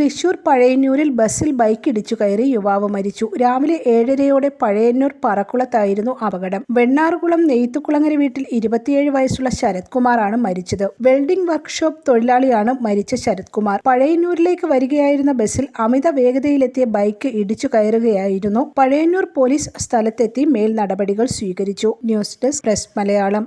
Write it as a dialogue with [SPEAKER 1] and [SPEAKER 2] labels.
[SPEAKER 1] തൃശൂർ പഴയന്നൂരിൽ ബസ്സിൽ ബൈക്ക് ഇടിച്ചു കയറി യുവാവ് മരിച്ചു. രാവിലെ ഏഴരയോടെ പഴയന്നൂർ പറക്കുളത്തായിരുന്നു അപകടം. വെണ്ണാറുകുളം നെയ്ത്തുകുളങ്ങര വീട്ടിൽ ഇരുപത്തിയേഴ് വയസ്സുള്ള ശരത് കുമാറാണ് മരിച്ചത്. വെൽഡിംഗ് വർക്ക്ഷോപ്പ് തൊഴിലാളിയാണ് മരിച്ച ശരത് കുമാർ പഴയന്നൂരിലേക്ക് വരികയായിരുന്ന ബസ്സിൽ അമിത വേഗതയിലെത്തിയ ബൈക്ക് ഇടിച്ചു കയറുകയായിരുന്നു. പഴയന്നൂർ പോലീസ് സ്ഥലത്തെത്തി മേൽ നടപടികൾ സ്വീകരിച്ചു.
[SPEAKER 2] News
[SPEAKER 3] desk press Malayalam.